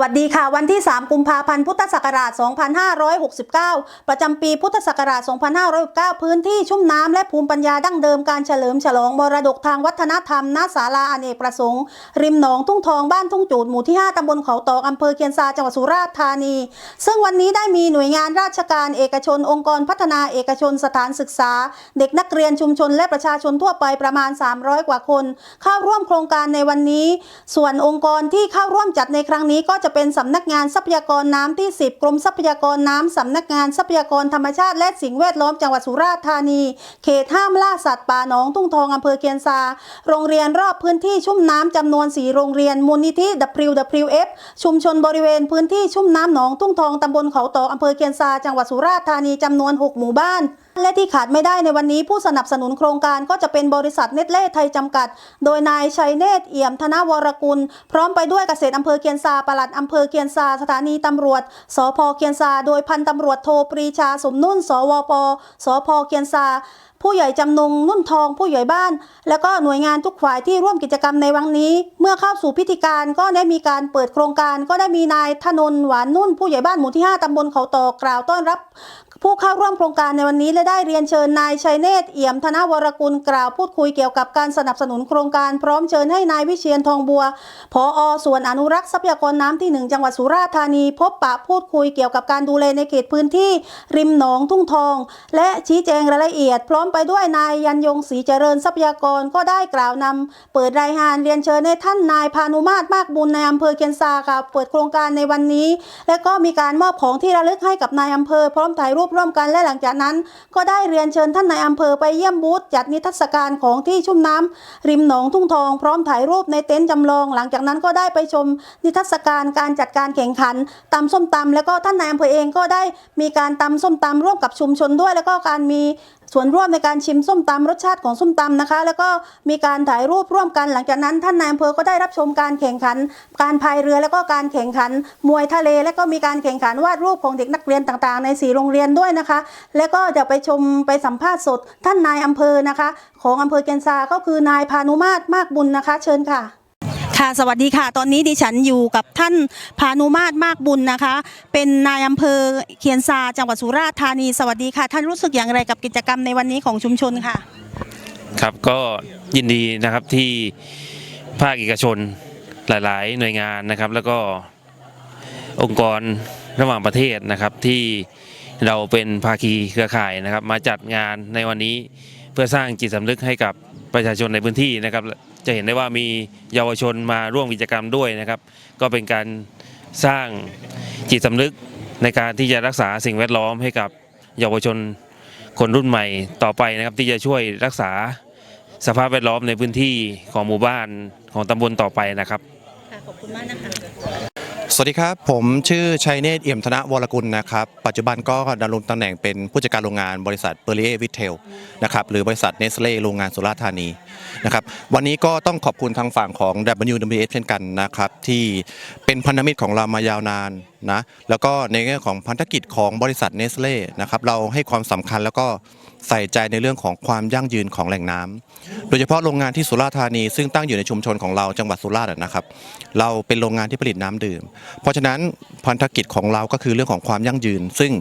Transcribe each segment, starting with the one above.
วัสดีค่ะ วันที่ 3 กุมภาพันธ์พุทธศักราช 2569 ประจำปีพุทธศักราช 2569 พื้นที่ชุ่มน้ำและภูมิปัญญาดั้งเดิมการเฉลิมฉลองมรดกทางวัฒนธรรมณศาลาอเนกประสงค์ ริมหนองทุ่งทองบ้านทุ่งจูดหมู่ที่ 5ตำบลเขาตอกอำเภอเคียนซาจังหวัดสุราษฎร์ธานี ซึ่งวันนี้ได้มีหน่วยงานราชการเอกชน องค์กรพัฒนาเอกชนสถานศึกษา เด็กนักเรียนชุมชน และประชาชนทั่วไปประมาณ 300 กว่าคน เข้าร่วมโครงการในวันนี้ ส่วนองค์กรที่เข้าร่วมจัดในครั้งนี้ก็จะเป็นสำนักงานทรัพยากรน้ำที่ 10 กรมทรัพยากรน้ำสำนักงานทรัพยากรธรรมชาติและสิ่งแวดล้อมจังหวัดสุราษฎร์ธานี เขตห้ามล่าสัตว์ป่าหนองทุ่งทองอำเภอเคียนซา โรงเรียนรอบพื้นที่ชุ่มน้ำจำนวน 4 โรงเรียนมูลนิธิ WWF ชุมชนบริเวณพื้นที่ชุ่มน้ำหนองทุ่งทองตำบลเขาตออำเภอเคียนซาจังหวัดสุราษฎร์ธานีจำนวน 6 หมู่บ้าน และที่ขาดไม่ได้ในวันนี้ผู้สนับสนุนโครงการก็จะเป็นบริษัทเนตเล่ไทยจำกัด โดยนายชัยเนตรเอี่ยมธนวรกุล พร้อมไปด้วยเกษตรอำเภอเคียนซาปลัดอำเภอเคียนซาสถานีตำรวจ สพเคียนซา โดยพันตำรวจโทปรีชาสมนุ่น สวป สพเคียนซาผู้ใหญ่จำนงนุ่นทองผู้ใหญ่บ้าน แล้วก็หน่วยงานทุกฝ่ายที่ร่วมกิจกรรมในวันนี้ เมื่อเข้าสู่พิธีการก็ได้มีการเปิดโครงการ ก็ได้มีนายธนนหวานนุ่นผู้ใหญ่บ้านหมู่ที่ 5ตำบลเขาตอกกล่าวต้อนรับ ผู้เข้าร่วมโครงการในวันนี้และได้เรียนเชิญนายชัยเนตรเอี่ยมธนวรกุลกล่าวพูดคุยเกี่ยวกับการสนับสนุนโครงการพร้อมเชิญให้นายวิเชียนทองบัวผอส่วนอนุรักษ์ทรัพยากรน้ำที่หนึ่งจังหวัดสุราษฎร์ธานี พบปะพูดคุยเกี่ยวกับการดูแลในเขตพื้นที่ ริมหนองทุ่งทอง และชี้แจงรายละเอียด พร้อมไปด้วยนายยันยงศรีเจริญทรัพยากรก็ได้กล่าวนำเปิดรายงานเรียนเชิญให้ท่านนายพานุมาตรมากบุญในอำเภอเคียนซาค่ะเปิดโครงการในวันนี้ และก็มีการมอบของที่ระลึกให้กับนายอำเภอพร้อมถ่ายรูปร่วมกันและหลังจากนั้น ก็ได้เรียนเชิญท่านนายอำเภอไปเยี่ยมบูธจัดนิทรรศการของที่ชุ่มน้ำริมหนองทุ่งทอง พร้อมถ่ายรูปในเต็นท์จำลอง หลังจากนั้นก็ได้ไปชมนิทรรศการการจัดการแข่งขันตำส้มตำแล้วก็ท่านนายอำเภอเองก็ได้มีการตำส้มตำร่วมกับชุมชนด้วย แล้วก็การมี ส่วนร่วมในการชิมส้มตำรสชาติของส้มตำนะคะ แล้วก็มีการถ่ายรูปร่วมกันหลังจากนั้นท่านนายอำเภอก็ได้รับชมการแข่งขัน การพายเรือแล้วก็การแข่งขัน มวยทะเล และก็มีการแข่งขันวาดรูปของเด็กนักเรียนต่างๆ ในสีโรงเรียนด้วยนะคะ แล้วก็จะไปชมไปสัมภาษณ์สดท่านนายอำเภอนะคะ ของอำเภอเกนซาก็คือนายพานุมาตรมากบุญนะคะ เชิญค่ะ ค่ะสวัสดีค่ะ ตอนนี้ดิฉันอยู่กับท่านพานุมาตรมากบุญนะคะ เป็นนายอำเภอเคียนซาจังหวัดสุราษฎร์ธานีสวัสดีค่ะ ท่านรู้สึกอย่างไรกับกิจกรรมในวันนี้ของชุมชนค่ะ ครับก็ยินดีนะครับที่ภาคเอกชนหลาย ๆ หน่วยงานนะครับ แล้วก็องค์กรระหว่างประเทศนะครับที่เราเป็นภาคีเครือข่ายนะครับ มาจัดงานในวันนี้เพื่อสร้างจิตสำนึกให้กับประชาชนในพื้นที่นะครับ จะเห็นได้ว่ามีเยาวชนมาร่วมกิจกรรมด้วยนะครับ ก็เป็นการสร้างจิตสำนึกในการที่จะรักษาสิ่งแวดล้อมให้กับเยาวชนคนรุ่นใหม่ต่อไปนะครับ ที่จะช่วยรักษาสภาพแวดล้อมในพื้นที่ของหมู่บ้านของตำบลต่อไปนะครับค่ะขอบคุณมากนะคะ สวัสดีครับ ผมชื่อชัยเนตรเอี่ยมธนวรกุลนะครับ ปัจจุบันก็ดำรงตำแหน่งเป็นผู้จัดการโรงงานบริษัทเปอร์เ e วิเทลนะครับหรือบริษัทเนสเล่โรงงานสุราษฎร์ธานีนะครับวันนี้ก็ต้องขอบคุณทางฝั่งของ WWF เช่นกันนะครับที่เป็นพันธมิตรของเรามายาวนานนะแล้วก็ในแง่ของพันธกิจของบริษัทเนสเล่นะครับเราให้ความสำคัญแล้วก็ ใส่ใจในเรื่องของความยั่งยืนของแหล่งน้ำโดยเฉพาะโรงงานที่สุราษฎร์ธานี ซึ่งตั้งอยู่ในชุมชนของเราจังหวัดสุราษฎร์นะครับ เราเป็นโรงงานที่ผลิตน้ำดื่ม เพราะฉะนั้นพันธกิจของเราก็คือเรื่องของความยั่งยืน ซึ่ง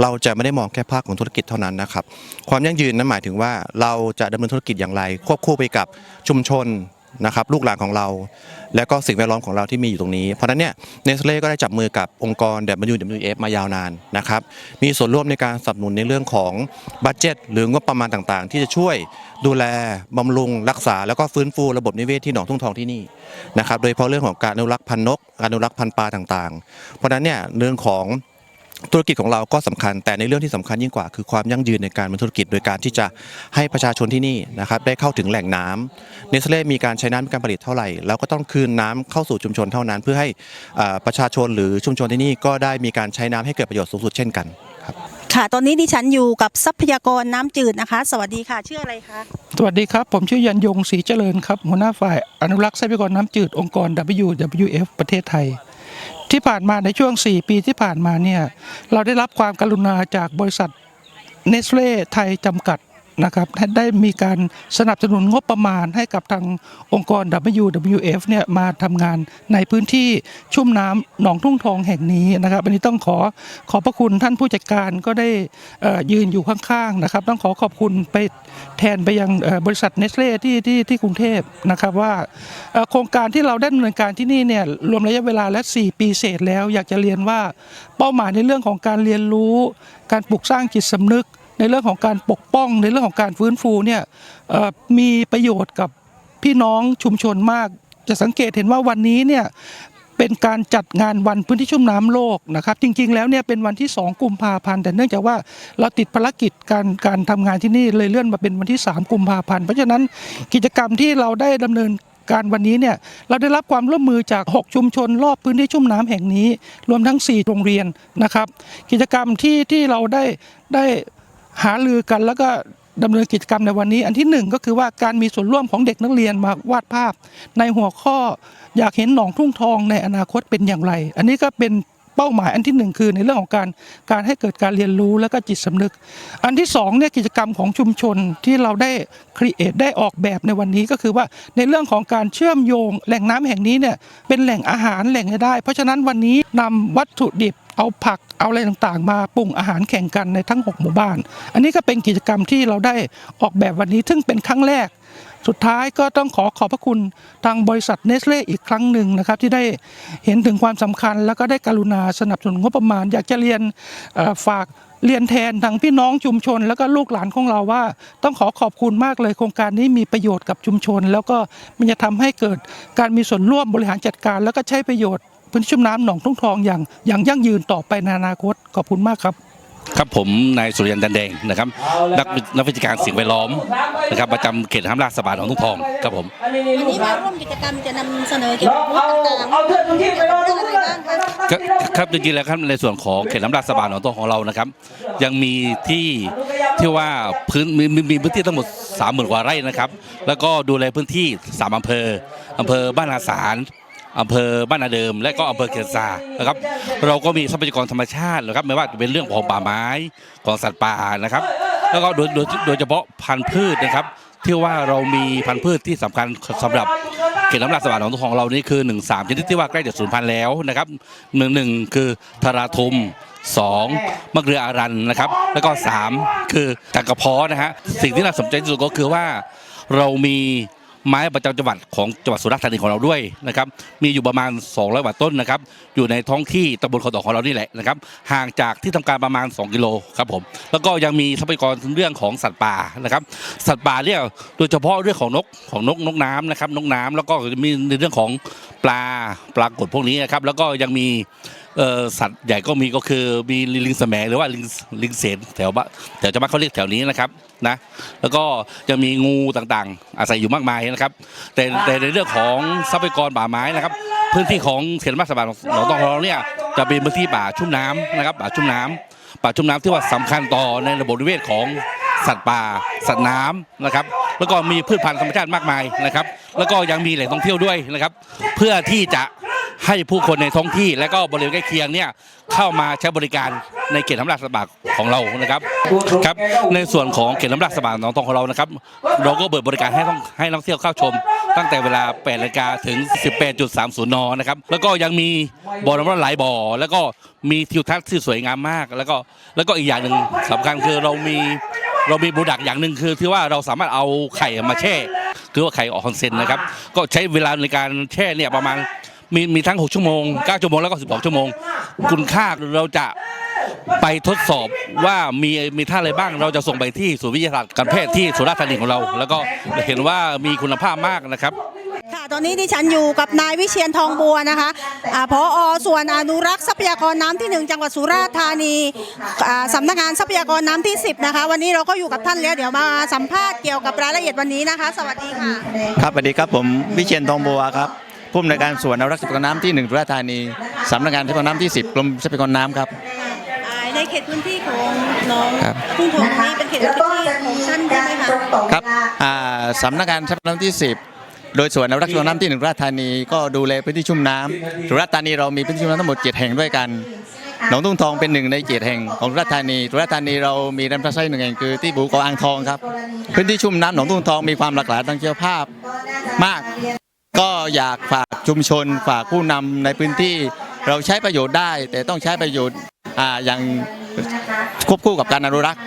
เราจะไม่ได้มองแค่ภาคของธุรกิจเท่านั้นนะครับ ความยั่งยืนนั้นหมายถึงว่าเราจะดำเนินธุรกิจอย่างไร ควบคู่ไปกับชุมชน นะครับลูกหลานของเรา และก็สิ่งแวดล้อมของเราที่มีอยู่ตรงนี้ เพราะฉะนั้นเนี่ยเนสเล่ก็ได้จับมือกับองค์กร WWF มายาวนานนะครับมีส่วนร่วมในการสนับสนุนในเรื่องของบัตเจ็ตหรืองบประมาณต่างๆ ที่จะช่วยดูแลบำรุงรักษา แล้วก็ฟื้นฟูระบบนิเวศที่หนองทุ่งทองที่นี่นะครับโดยเฉพาะเรื่องของการอนุรักษ์พันนกอนุรักษ์พันปลาต่างๆ เพราะฉะนั้นเนี่ยเรื่องของ ธุรกิจของเราก็สำคัญ แต่ในเรื่องที่สำคัญยิ่งกว่าคือความยั่งยืนในการดำเนินธุรกิจ โดยการที่จะให้ประชาชนที่นี่นะครับได้เข้าถึงแหล่งน้ำเนสเล่มีการใช้น้ำในการผลิตเท่าไหร่เราก็ต้องคืนน้ำเข้าสู่ชุมชนเท่านั้น เพื่อให้อ่าประชาชนหรือชุมชนที่นี่ก็ได้มีการใช้น้ำให้เกิดประโยชน์สูงสุดเช่นกันครับค่ะ ตอนนี้ดิฉันอยู่กับทรัพยากรน้ำจืดนะคะ สวัสดีค่ะ ชื่ออะไรคะ สวัสดีครับ ผมชื่อยันยงศรีเจริญครับ หัวหน้าฝ่ายอนุรักษ์ทรัพยากรน้ำจืดองค์กร WWF ประเทศไทย ที่ผ่านมาในช่วง 4 ปีที่ผ่านมาเนี่ยเราได้รับความกรุณาจากบริษัทเนสเล่ไทยจำกัด นะครับได้มีการสนับสนุนงบประมาณให้กับทางองค์กร WWF เนี่ยมาทำงานในพื้นที่ชุ่มน้ำหนองทุ่งทองแห่งนี้นะครับอันนี้ต้องขอขอบพระคุณท่านผู้จัดการก็ได้ยืนอยู่ข้างๆนะครับ ต้องขอขอบคุณไปแทนไปยังบริษัทเนสเล่ที่ที่ที่กรุงเทพนะครับว่าโครงการที่เราได้ดำเนินการที่นี่เนี่ยรวมระยะเวลาและ 4 ปีเศษแล้ว อยากจะเรียนว่าเป้าหมายในเรื่องของการเรียนรู้ การปลูกสร้างจิตสำนึก ในเรื่องของการปกป้องในเรื่องของการฟื้นฟูเนี่ยมีประโยชน์กับพี่น้องชุมชนมาก จะสังเกตเห็นว่าวันนี้เนี่ยเป็นการจัดงานวันพื้นที่ชุ่มน้ำโลกนะครับ จริง ๆ แล้วเนี่ยเป็นวันที่ 2 กุมภาพันธ์ แต่เนื่องจากว่าเราติดภารกิจการการทำงานที่นี่เลยเลื่อนมาเป็นวันที่ 3 กุมภาพันธ์เพราะฉะนั้นกิจกรรมที่เราได้ดำเนินการวันนี้เนี่ยเราได้รับความร่วมมือจาก 6 ชุมชน รอบพื้นที่ชุ่มน้ำแห่งนี้ รวมทั้ง 4 โรงเรียนนะครับ กิจกรรมที่ที่เราได้ได้ หาลือกันแล้วก็ดำเนินกิจกรรมในวันนี้ อันที่หนึ่งก็คือว่าการมีส่วนร่วมของเด็กนักเรียนมาวาดภาพ ในหัวข้ออยากเห็นหนองทุ่งทองในอนาคตเป็นอย่างไร อันนี้ก็เป็นเป้าหมายอันที่หนึ่งคือในเรื่องของการการให้เกิดการเรียนรู้และก็จิตสำนึก อันที่สองเนี่ยกิจกรรมของชุมชนที่เราได้ครีเอทได้ออกแบบในวันนี้ก็คือว่าในเรื่องของการเชื่อมโยง แหล่งน้ำแห่งนี้เนี่ยเป็นแหล่งอาหารแหล่งรายได้ เพราะฉะนั้นวันนี้นำวัตถุดิบ เอาผักเอาอะไรต่างๆ มาปรุงอาหารแข่งกันในทั้ง 6 หมู่บ้าน อันนี้ก็เป็นกิจกรรมที่เราได้ออกแบบวันนี้ซึ่งเป็นครั้งแรก สุดท้ายก็ต้องขอขอบพระคุณทางบริษัทเนสเล่อีกครั้งหนึ่งนะครับ ที่ได้เห็นถึงความสำคัญ แล้วก็ได้กรุณาสนับสนุนงบประมาณ อยากจะเรียนฝากเรียนแทนทางพี่น้องชุมชน แล้วก็ลูกหลานของเราว่า ต้องขอขอบคุณมากเลยโครงการนี้มีประโยชน์กับชุมชน แล้วก็มันจะทำให้เกิดการมีส่วนร่วมบริหารจัดการ แล้วก็ใช้ประโยชน์ พื้นที่ชุ่มน้ำหนองทุ่งทองอย่างอย่างยั่งยืนต่อไปในอนาคตขอบคุณมากครับ ครับผมนายสุริยันจันแดงนะครับนักนักวิชาการสิ่งแวดล้อมนะครับประจำเขตห้ามลาดสะบานของทุ่งทองครับผมวันนี้มาร่วมกิจกรรมจะนำเสนอเกี่ยวกับบูธต่างๆเอาเพื่อนทุกที่ไปรออะไรบ้างคะครับครับจริงๆแล้วครับในส่วนของเขตน้ำลาดสะบานของตัวของเรานะครับ ยังมีที่ที่ว่าพื้นมีมีมีพื้นที่ทั้งหมด 3 0,000กว่าไร่นะครับ แล้วก็ดูแลพื้นที่3อำเภออำเภอบ้านนาสาร อำเภอบ้านนาเดิม และก็อำเภอเกียรติซานะครับ เราก็มีทรัพยากรธรรมชาตินะครับไม่ว่าจะเป็นเรื่องของป่าไม้ของสัตว์ป่านะครับ แล้วก็โดยโดยโดยเฉพาะพันธุ์พืชนะครับ ที่ว่าเรามีพันธุ์พืชที่สำคัญสำหรับเขตน้ำลาดสวรรค์ของของเรานี่คือ1นึ่งสามชนิดที่ว่าใกล้จะสูญพันธุ์แล้วนะครับหนึ่งหนึ่งคือทาราทุมสองมะเกลืออารันนะครับ แล้วก็สามคือตะกรพาะนะฮะสิ่งที่น่าสนใจที่สุดก็คือว่าเรามี ไม้ประจำจังหวัดของจังหวัดสุราษฎร์ธานีของเราด้วยนะครับมีอยู่ประมาณ 200กว่าต้นนะครับอยู่ในท้องที่ตำบลขอดอกของเรานี่แหละนะครับห่างจากที่ทำการประมาณ 2 กิโลครับผมแล้วก็ยังมีทรัพยากรเรื่องของสัตว์ป่านะครับสัตว์ป่าเนี่ยโดยเฉพาะเรื่องของนกของนกนกน้ำนะครับนกน้ำแล้วก็มีในเรื่องของปลาปลากดพวกนี้นะครับแล้วก็ยังมี เอ่อสัตว์ใหญ่ก็มีก็คือมีลิงแสมหรือว่าลิงลิงเสนแถวบ้านแถวชาวบ้านเขาเรียกแถวนี้นะครับนะแล้วก็ยังมีงูต่างๆ อาศัยอยู่มากมายนะครับแต่แต่ในเรื่องของทรัพยากรป่าไม้นะครับ พื้นที่ของเขตบ้านสบานหนองตองเราเนี่ยจะเป็นพื้นที่ป่าชุ่มน้ำนะครับป่าชุ่มน้ำป่าชุ่มน้ำที่ว่าสำคัญต่อในระบบนิเวศของสัตว์ป่า สัตว์น้ำนะครับ แล้วก็มีพืชพันธุ์ธรรมชาติมากมายนะครับ แล้วก็ยังมีแหล่งท่องเที่ยวด้วยนะครับ เพื่อที่จะ ให้ผู้คนในท้องที่และก็บริเวณใกล้เคียงเนี่ยเข้ามาใช้บริการในเขตน้ำหลาดสบากของเรานะครับครับ ในส่วนของเขตน้ำหลาดสบากหนองทองของเรานะครับ เราก็เปิดบริการให้ต้องให้นักท่องเที่ยวเข้าชม ตั้งแต่เวลา 8นาฬิกาถึง 18.30 นนะครับ แล้วก็ยังมีบ่อน้ำร้อนหลายบ่อ แล้วก็มีทิวทัศน์ที่สวยงามมาก แล้วก็แล้วก็อีกอย่างหนึ่งสำคัญคือเรามีเรามีโปรดักต์อย่างหนึ่งคือที่ว่าเราสามารถเอาไข่มาแช่ คือว่าไข่ออกคอนเซนนะครับ ก็ใช้เวลาในการแช่เนี่ยประมาณ มีมีทั้ง 6 ชั่วโมง 9 ชั่วโมง แล้วก็ 12 ชั่วโมง คุณค่าเราจะไปทดสอบว่ามีมีท่าอะไรบ้าง เราจะส่งไปที่ศูนย์วิทยาศาสตร์การแพทย์ที่สุราษฎร์ธานีของเรา แล้วก็เห็นว่ามีคุณภาพมากนะครับค่ะตอนนี้ดิฉันอยู่กับนายวิเชียนทองบัวนะคะอ่าพอส่วนอนุรักษ์ทรัพยากรน้ำที่หนึ่งจังหวัดสุราษฎร์ธานีอ่าสำนักงานทรัพยากรน้ำที่ 10 นะคะ วันนี้เราก็อยู่กับท่านแล้วเดี๋ยวมาสัมภาษณ์เกี่ยวกับรายละเอียดวันนี้นะคะ สวัสดีค่ะ ครับสวัสดีครับผมวิเชียนทองบัวครับ ผู้อำนวยการส่วนอนุรักษ์ทรัพยากรน้ำที่1สุราษฎร์ธานีสำนักงานทรัพยากรน้ำที่ 10กรมทรัพยากรน้ำครับ อ่าในเขตพื้นที่ของน้องครับทุ่งทองนี้เป็นเขตพื้นที่ของท่านใช่ไหมคะครับอ่าสำนักงานทรัพยากรน้ำที่ 10 โดยส่วนอนุรักษ์ทรัพยากรน้ำที่1สุราษฎร์ธานีก็ดูแลพื้นที่ชุ่มน้ำสุราษฎร์ธานีเรามีพื้นที่ชุ่มน้ำทั้งหมด 7 แห่งด้วยกันหนองทุ่งทองเป็นหนึ่งในเจ็ดแห่งของสุราษฎร์ธานีสุราษฎร์ธานีเรามีแรมพระไซหนึ่งแห่งคือที่บูเกาะอ่างทองครับพื้นที่ชุ่มน้ำหนองทุ่งทองมีความหลากหลายทางชีวภาพมากก็ อยากฝากชุมชน ฝากผู้นำในพื้นที่เราใช้ประโยชน์ได้ แต่ต้องใช้ประโยชน์ออย่างควบคู่กับการอนุรักษ์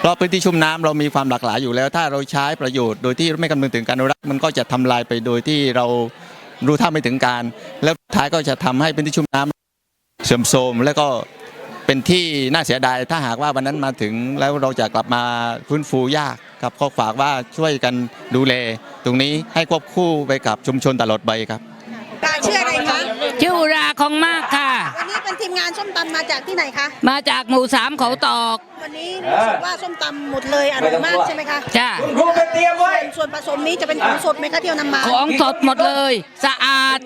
เพราะพื้นที่ชุ่มน้ำเรามีความหลากหลายอยู่แล้ว ถ้าเราใช้ประโยชน์โดยที่ไม่คำนึงถึงการอนุรักษ์มันก็จะทำลายไปโดยที่เรารู้ท่าไม่ถึงการ แล้วท้ายก็จะทำให้พื้นที่ชุ่มน้ำเสื่อมโทรมแล้วก็เป็นที่น่าเสียดายถ้าหากว่าวันนั้นมาถึงแล้วเราจะกลับมาฟื้นฟูยาก ครับก็ฝากว่าช่วยกันดูแล ตรงนี้ให้ควบคู่ไปกับชุมชนตลอดไปครับค่ะชื่ออะไรคะชื่ออุราของมากค่ะ วันนี้เป็นทีมงานส้มตำมาจากที่ไหนคะ มาจากหมู่สามเขาตอก วันนี้รู้สึกว่าส้มตำหมดเลยอร่อยมากใช่ไหมคะจ้าส่วนผสมนี้จะเป็นของสดไหมคะที่เอานำมาของสดหมดเลย สะอาด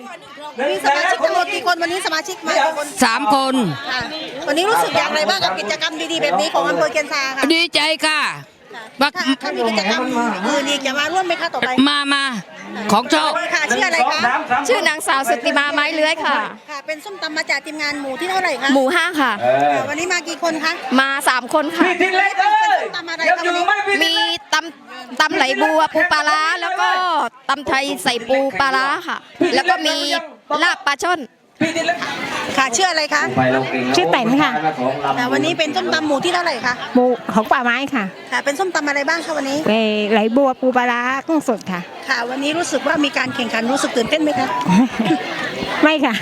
มีสมาชิกทั้งหมดกี่คนวันนี้สมาชิกมากี่คนสามคนค่ะวันนี้รู้สึกอย่างไรบ้างกับกิจกรรมดีๆแบบนี้ของอำเภอเกียนซาค่ะ ดีใจค่ะค่ะ บักถ้าถ้ามีกิจกรรมอื่นอีกจะมาร่วมไหมคะต่อไปมามาของชอบค่ะชื่ออะไรคะชื่อนางสาวสุติมาไม้เลื้อยค่ะ ค่ะเป็นส้มตำมาจากทีมงานหมู่ที่เท่าไหร่คะหมู่ห้าค่ะค่ะวันนี้มากี่คนคะมาสามคนค่ะเป็นส้มตำอะไรคะวันนี้มีตำตำไหลบัวปูปลาร้าแล้วก็ตำไทยใส่ปูปลาร้าค่ะ แล้วก็มีลาบปลาช่อน ค่ะชื่ออะไรคะชื่อแตนค่ะค่ะวันนี้เป็นส้มตำหมู่ที่เท่าไหร่คะหมูของป่าไม้ค่ะค่ะเป็นส้มตำอะไรบ้างคะวันนี้เอ่อไหลบัวปูปลาร้ากุ้งสดค่ะ ค่ะ วันนี้รู้สึกว่ามีการแข่งขันรู้สึกตื่นเต้นไหมคะ ไม่ค่ะ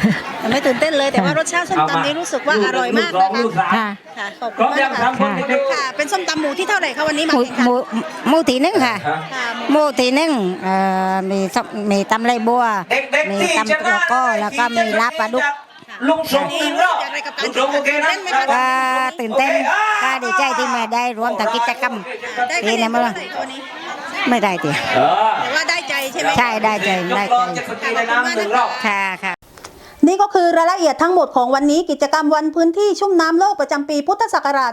ไม่ตื่นเต้นเลยแต่ว่ารสชาติส้มตำนี้รู้สึกว่าอร่อยมากนะคะค่ะค่ะขอบคุณมากค่ะค่ะค่ะ เป็นส้มตำหมูที่เท่าไหร่คะวันนี้หมามูแข่งขันหมูหมูตีหนึงค่ะค่ะหมูหมูตีหนึงเอ่อมีส้มมีตำไรบัวมีตำตัวก้อแล้วก็มีลาบปลาดุกลุงส่งวันหนี้นึ่งรู้รสึอกบอย่างไรกับการลุงแข่ส่งงขัโอนเคตื่นนะเต้นไหมคะก็ตื่นเต้นก็ดีใจที่มาได้รวมทั้งกิจกรรมได้ดีคะแนนะนมั้งเท่าไหร่คะวันนี้ไม่ได้ตีเออแต่ว่าได้ใจใช่ไหมใช่ได้ใจได้ยกกใจองเจ็ดสกีในน้ำหนึ่งรอบค่ะค่ะ นี่ก็คือรายละเอียดทั้งหมดของวันนี้กิจกรรมวันพื้นที่ชุ่มน้ำโลกประจำปีพุทธศักราช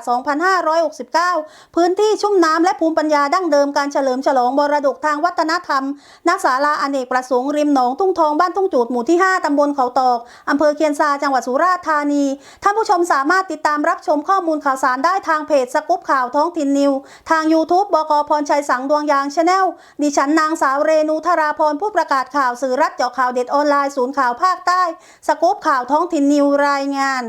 2569 พื้นที่ชุ่มน้ำและภูมิปัญญาดั้งเดิมการเฉลิมฉลองมรดกทางวัฒนธรรมณศาลาอเนกประสงค์ริมหนองทุ่งทองบ้านทุ่งจูดหมู่ที่ 5 ตำบลเขาตอกอำเภอเคียนซาจังหวัดสุราษฎร์ธานี ท่านผู้ชมสามารถติดตามรับชมข้อมูลข่าวสารได้ทางเพจสกุปข่าวท้องถิ่นนิว ทาง YouTube บกพรชัยสังดวงยางชาแนลดิฉันนางสาวเรนูธราพรผู้ประกาศข่าวสื่อรัฐเจาะข่าวเด็ดออนไลน์ศูนย์ข่าวภาคใต้สกู๊ปข่าวท้องถิ่นนิวรายงาน